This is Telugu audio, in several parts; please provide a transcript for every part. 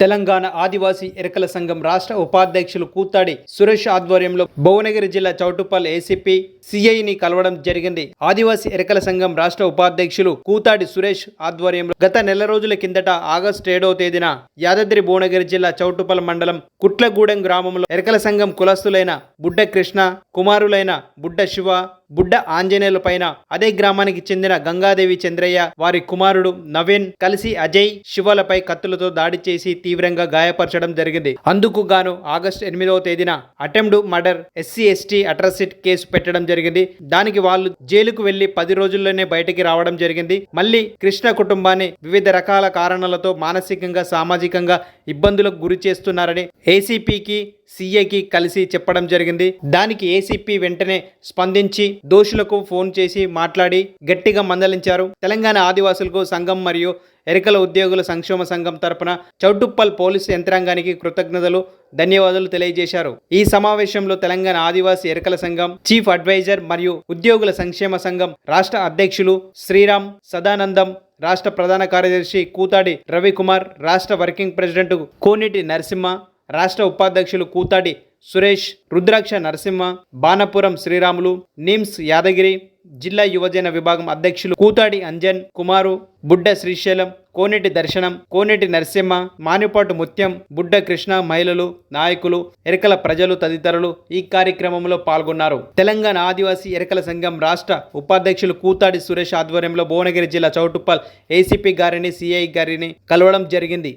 తెలంగాణ ఆదివాసీ ఎరకల సంఘం రాష్ట్ర ఉపాధ్యక్షులు కూతాడి సురేష్ ఆధ్వర్యంలో భువనగిరి జిల్లా చౌటుప్పల్ ఏసీపీ సిఐని కలవడం జరిగింది. ఆదివాసీ ఎరకల సంఘం రాష్ట్ర ఉపాధ్యక్షులు కూతాడి సురేష్ ఆధ్వర్యంలో గత నెల రోజుల కిందట ఆగస్టు ఏడవ తేదీన యాదాద్రి భువనగిరి జిల్లా చౌటుప్పల్ మండలం కుట్లగూడెం గ్రామంలో ఎరకల సంఘం కులస్తులైన బుడ్డ కృష్ణ కుమారులైన బుడ్డ శివ బుడ్డ ఆంజనేయుల పైన అదే గ్రామానికి చెందిన గంగాదేవి చంద్రయ్య వారి కుమారుడు నవీన్ కలిసి అజయ్ శివలపై కత్తులతో దాడి చేసి తీవ్రంగా గాయపరచడం జరిగింది. అందుకు గాను ఆగస్టు ఎనిమిదవ తేదీన attempt murder SC ST atrocity case పెట్టడం జరిగింది. దానికి వాళ్ళు జైలుకు వెళ్ళి పది రోజుల్లోనే బయటికి రావడం జరిగింది. మళ్ళీ కృష్ణ కుటుంబాన్ని వివిధ రకాల కారణాలతో మానసికంగా సామాజికంగా ఇబ్బందులకు గురి చేస్తున్నారని ఏసీపీకి సీఏకి కలిసి చెప్పడం జరిగింది. దానికి ఏసీపీ వెంటనే స్పందించి దోషులకు ఫోన్ చేసి మాట్లాడి గట్టిగా మందలించారు. తెలంగాణ ఆదివాసులకు సంఘం మరియు ఎరికల ఉద్యోగుల సంక్షేమ సంఘం తరపున చౌటుప్పల్ పోలీసు యంత్రాంగానికి కృతజ్ఞతలు ధన్యవాదాలు తెలియజేశారు. ఈ సమావేశంలో తెలంగాణ ఆదివాసీ ఎరకల సంఘం చీఫ్ అడ్వైజర్ మరియు ఉద్యోగుల సంక్షేమ సంఘం రాష్ట్ర అధ్యక్షులు శ్రీరామ్ సదానందం రాష్ట్ర ప్రధాన కార్యదర్శి కూతాడి రవికుమార్ రాష్ట్ర వర్కింగ్ ప్రెసిడెంట్ కోనిటి నరసింహ రాష్ట్ర ఉపాధ్యక్షులు కూతాడి సురేష్ రుద్రాక్ష నరసింహ బాణపురం శ్రీరాములు నిమ్స్ యాదగిరి జిల్లా యువజన విభాగం అధ్యక్షులు కూతాడి అంజన్ కుమారు బుడ్డ శ్రీశైలం కోనేటి దర్శనం కోనేటి నరసింహ మానిపాటు ముత్యం బుడ్డ కృష్ణ మహిళలు నాయకులు ఎరకల ప్రజలు తదితరులు ఈ కార్యక్రమంలో పాల్గొన్నారు. తెలంగాణ ఆదివాసీ ఎరకల సంఘం రాష్ట్ర ఉపాధ్యక్షులు కూతాడి సురేష్ ఆధ్వర్యంలో భువనగిరి జిల్లా చౌటుప్పల్ ఏసీపీ గారిని సిఐ గారిని కలవడం జరిగింది.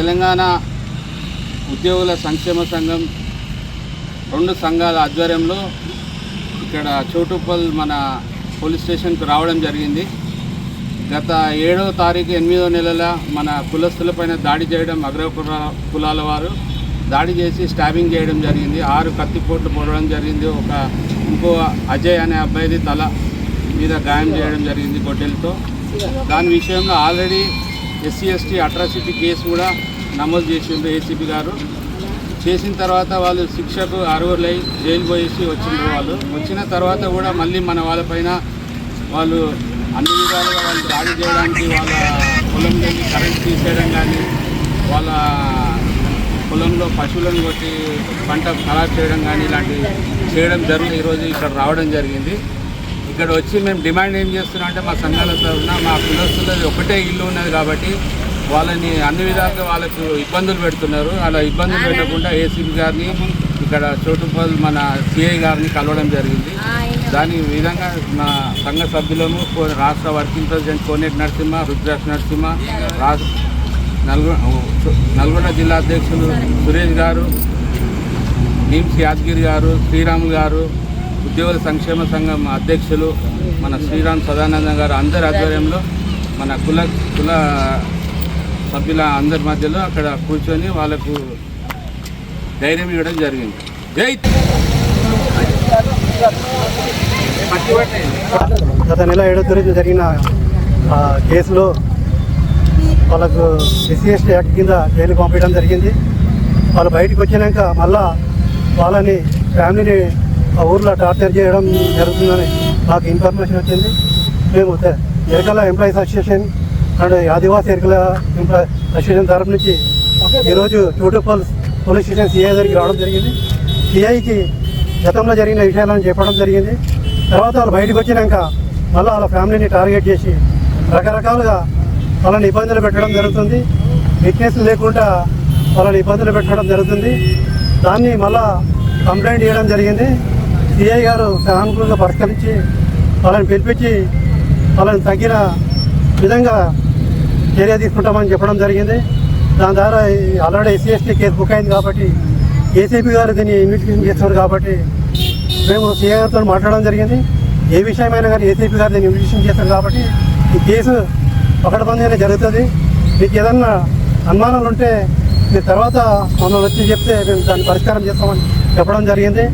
తెలంగాణ ఉద్యోగుల సంక్షేమ సంఘం రెండు సంఘాల ఆధ్వర్యంలో ఇక్కడ చోటుపల్ మన పోలీస్ స్టేషన్కు రావడం జరిగింది. గత ఏడవ తారీఖు ఎనిమిదో నెలల మన కులస్తులపైన దాడి చేయడం అగ్ర కుల- కులాల వారు దాడి చేసి స్టాబింగ్ చేయడం జరిగింది. ఆరు కత్తిపోట్లు పొడవడం జరిగింది. ఒక ఇంకో అజయ్ అనే అబ్బాయిది తల మీద గాయం చేయడం జరిగింది గొడ్డెలతో. దాని విషయంలో already SC ST atrocity case కూడా నమోదు చేసిండ్రు ఏసీపీ గారు. చేసిన తర్వాత వాళ్ళు శిక్షకు అర్హులై జైలు పోయేసి వచ్చిండ్రు వాళ్ళు. వచ్చిన తర్వాత కూడా మళ్ళీ మన వాళ్ళపైన వాళ్ళు అన్ని విధాలుగా వాళ్ళు దాడి చేయడానికి వాళ్ళ పొలంలో కరెంట్ తీసేయడం కానీ వాళ్ళ పొలంలో పశువులను కొట్టి పంట ఖరాబ్ చేయడం కానీ ఇలాంటివి చేయడం జరిగింది ఈరోజు ఇక్కడ రావడం జరిగింది. ఇక్కడ వచ్చి మేము డిమాండ్ ఏం చేస్తున్నాం అంటే మా సంఘాల తరఫున మా కులస్తులది ఒకటే ఇల్లు ఉన్నది కాబట్టి వాళ్ళని అన్ని విధాలుగా వాళ్ళకు ఇబ్బందులు పెడుతున్నారు. అలా ఇబ్బందులు పెట్టకుండా ఏసీబీ గారిని ఇక్కడ చోటుపల్ మన సిఐ గారిని కలవడం జరిగింది. దాని విధంగా మా సంఘ సభ్యులము రాష్ట్ర వర్కింగ్ ప్రెసిడెంట్ కోనేటి నరసింహ రుద్రాక్ష నరసింహ రాష్ట్ర నల్గొండ నల్గొండ జిల్లా అధ్యక్షులు సురేష్ గారు నీమ్స్ యాదగిరి గారు శ్రీరాములు గారు ఉద్యోగుల సంక్షేమ సంఘం అధ్యక్షులు మన శ్రీరామ్ సదానందం గారు అందరి ఆధ్వర్యంలో మన కుల కుల సభ్యుల అందరి మధ్యలో అక్కడ కూర్చొని వాళ్ళకు ధైర్యం ఇవ్వడం జరిగింది. జై గత నెల ఏడో తారీఖు జరిగిన ఆ, కేసులో వాళ్ళకు ఎస్సీ ఎస్టీ యాక్ట్ కింద జైలు పంపించడం జరిగింది. వాళ్ళు బయటకు వచ్చినాక మళ్ళా వాళ్ళని ఫ్యామిలీని ఆ ఊర్లో టార్చర్ చేయడం జరుగుతుందని నాకు ఇన్ఫర్మేషన్ వచ్చింది. మేము తె- Erakala employees association and Adivasi Erukala association తరఫు నుంచి ఈరోజు చోటుపల్ పోలీస్ స్టేషన్ సిఐ దగ్గరికి రావడం జరిగింది. సిఐకి గతంలో జరిగిన విషయాలను చెప్పడం జరిగింది. తర్వాత వాళ్ళు బయటకు వచ్చినాక మళ్ళీ వాళ్ళ ఫ్యామిలీని టార్గెట్ చేసి రకరకాలుగా వాళ్ళని ఇబ్బందులు పెట్టడం జరుగుతుంది. విట్నెస్ లేకుండా వాళ్ళని ఇబ్బందులు పెట్టడం జరుగుతుంది. దాన్ని మళ్ళా కంప్లైంట్ చేయడం జరిగింది. సిఐ గారు సానుకూలంగా పరిష్కరించి వాళ్ళని పిలిపించి వాళ్ళని తగ్గిన విధంగా చర్య తీసుకుంటామని చెప్పడం జరిగింది. దాని ద్వారా ఈ already SC ST case book అయింది కాబట్టి ఏసీపీ గారు దీన్ని ఇన్వెస్టిగేషన్ చేస్తున్నారు కాబట్టి మేము సీఏ గారితో మాట్లాడడం జరిగింది. ఏ విషయమైనా కానీ ఏసీపీ గారు దీన్ని ఇన్వెస్టిగేషన్ చేస్తారు కాబట్టి ఈ కేసు పకడ్బందీనే జరుగుతుంది. మీకు ఏదన్నా అనుమానాలు ఉంటే మీరు తర్వాత మమ్మల్ని వచ్చి చెప్తే మేము దాన్ని పరిష్కారం చేస్తామని చెప్పడం జరిగింది.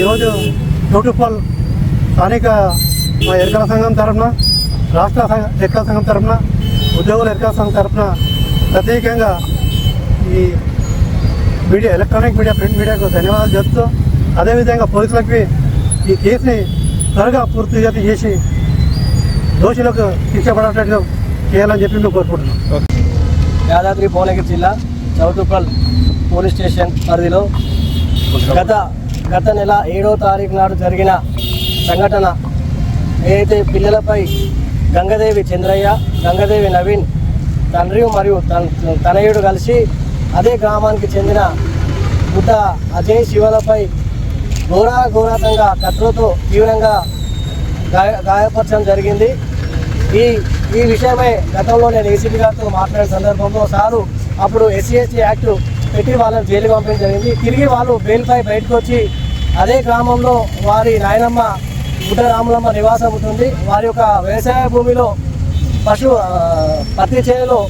ఈరోజు యూట్యూబ్ స్థానిక మా ఎన్నికల సంఘం తరఫున రాష్ట్ర సంఘ ఎరకల సంఘం తరఫున ఉద్యోగుల ఎరకల సంఘం తరఫున ప్రత్యేకంగా ఈ మీడియా ఎలక్ట్రానిక్ మీడియా ప్రింట్ మీడియాకు ధన్యవాదాలు చెప్తూ అదేవిధంగా పోలీసులకి ఈ కేసుని త్వరగా పూర్తిగా చేసి దోషులకు శిక్ష పడేటట్టు చేయాలని చెప్పి మేము కోరుకుంటున్నాం. యాదాద్రి భువనగిరి జిల్లా చౌటుప్పల్ పోలీస్ స్టేషన్ పరిధిలో గత గత నెల ఏడో తారీఖు నాడు జరిగిన సంఘటన ఏదైతే పిల్లలపై గంగదేవి చంద్రయ్య గంగదేవి నవీన్ తండ్రి మరియు తన తనయుడు కలిసి అదే గ్రామానికి చెందిన బుట్ట అజయ్ శివలపై ఘోరా ఘోరాతంగా కత్తులతో తీవ్రంగా గాయ గాయపరచడం జరిగింది. ఈ ఈ విషయమై గతంలో నేను ఏసీపీ గారితో మాట్లాడిన సందర్భంలో సారు అప్పుడు ఎస్సీ ఎస్టీ యాక్ట్ పెట్టి వాళ్ళని జైలు పంపించడం జరిగింది. తిరిగి వాళ్ళు బెయిల్పై బయటకు వచ్చి అదే గ్రామంలో వారి నాయనమ్మ బుడ్డ నివాసం ఉంటుంది. వారి యొక్క వ్యవసాయ భూమిలో పశు పత్తి చేనులో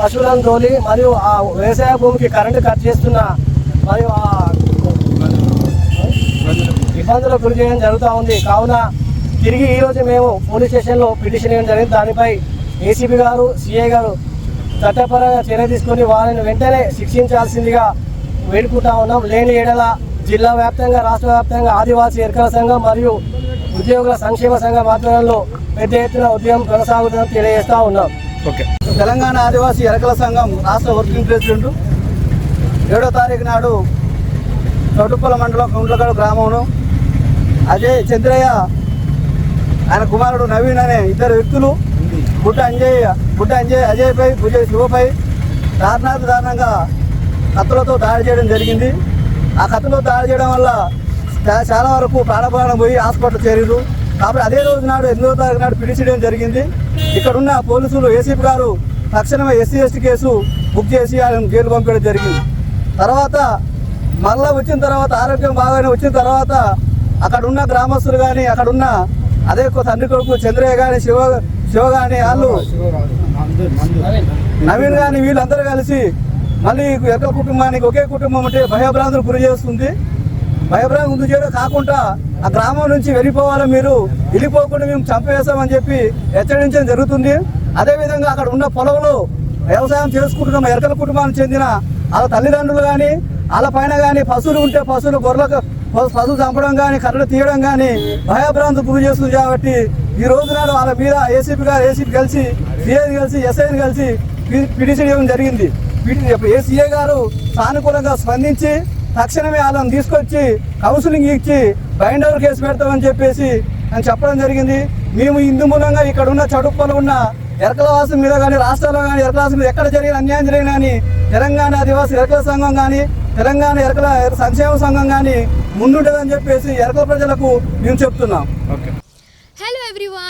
పశువులను తోలి మరియు ఆ వ్యవసాయ భూమికి కరెంటు కట్ చేస్తున్న మరియు ఆ ఇబ్బందులకు గురి చేయడం జరుగుతూ ఉంది. కావున తిరిగి ఈరోజు మేము పోలీస్ స్టేషన్లో పిటిషన్ ఇవ్వడం జరిగింది. దానిపై ఏసీబీ గారు సిఐ గారు చట్టపరంగా చర్య తీసుకొని వారిని వెంటనే శిక్షించాల్సిందిగా వేడుకుంటా ఉన్నాం. లేని ఏడల జిల్లా వ్యాప్తంగా రాష్ట్ర వ్యాప్తంగా ఆదివాసీ ఎరకల సంఘం మరియు ఉద్యోగుల సంక్షేమ సంఘం ఆధ్వర్యంలో పెద్ద ఎత్తున ఉద్యమం కొనసాగుతుందని తెలియజేస్తా ఉన్నాం. ఓకే. తెలంగాణ ఆదివాసీ ఎరకల సంఘం రాష్ట్ర వర్కింగ్ ప్రెసిడెంట్ ఏడో తారీఖు నాడు చౌటుప్పల మండలం కుంట్లగడ గ్రామంలో అజయ్ చంద్రయ్య ఆయన కుమారుడు నవీన్ అనే ఇద్దరు వ్యక్తులు బుట్ట అంజయ్ బుట్ట అంజయ్ అజయ్పై భుజ శివపై దారుణాతి దారుణంగా కత్తులతో దాడి చేయడం జరిగింది. ఆ కత్తులతో దాడి చేయడం వల్ల చాలా వరకు ప్రాణపాలన పోయి హాస్పిటల్ చేరారు కాబట్టి అదే రోజు నాడు ఎనిమిదో తారీఖు నాడు పిలిచేయడం జరిగింది. ఇక్కడున్న పోలీసులు ఏసీపీ గారు తక్షణమే ఎస్సీ ఎస్టీ కేసు బుక్ చేసి ఆయన జైలు పంపించడం జరిగింది. తర్వాత మళ్ళా వచ్చిన తర్వాత ఆరోగ్యం బాగానే వచ్చిన తర్వాత అక్కడ ఉన్న గ్రామస్తులు కానీ అక్కడ ఉన్న అదే తండ్రి కొడుకు చంద్రయ్య కానీ శివ శివ కానీ వాళ్ళు నవీన్ కానీ వీళ్ళందరూ కలిసి మళ్ళీ ఎక్క కుటుంబానికి ఒకే కుటుంబం అంటే భయభ్రాంతులు గురి చేస్తుంది. భయభ్రాంతి గురి చేయడం కాకుండా ఆ గ్రామం నుంచి వెళ్ళిపోవాలి మీరు. వెళ్ళిపోకుండా మేము చంపేస్తామని చెప్పి హెచ్చరించడం జరుగుతుంది. అదేవిధంగా అక్కడ ఉన్న పొలంలో వ్యవసాయం చేసుకుంటున్న ఎరకల కుటుంబానికి చెందిన వాళ్ళ తల్లిదండ్రులు కానీ వాళ్ళ పైన కానీ పశువులు ఉంటే పశువులు గొర్రెలకు పశు- పశువు చంపడం కానీ కర్రలు తీయడం కానీ భయభ్రాంతి గురి చేస్తుంది కాబట్టి ఈ రోజు నాడు వాళ్ళ మీద ఏసీపీ గారు ఏసీపీ కలిసి సిఐని కలిసి ఎస్ఐని కలిసి పి- పిటిషన్ ఇవ్వడం జరిగింది. ఏసీఏ గారు సానుకూలంగా స్పందించి తక్షణమే వాళ్ళని తీసుకొచ్చి కౌన్సిలింగ్ ఇచ్చి బైండ్ ఓవర్ కేసు పెడతామని చెప్పేసి అని చెప్పడం జరిగింది. మేము ఇందు మూలంగా ఇక్కడ ఉన్న చడుప్పలు ఉన్న ఎరకలవాసం మీద కానీ రాష్ట్రాల్లో కానీ ఎరకలవాసం మీద ఎక్కడ జరిగిన అన్యాయం జరిగినా కానీ తెలంగాణ ఆదివాసీ ఎరకల సంఘం కానీ తెలంగాణ ఎరకల సంక్షేమ సంఘం కానీ ముందుంటుందని చెప్పేసి ఎరకల ప్రజలకు మేము చెప్తున్నాం. Okay. Hello everyone,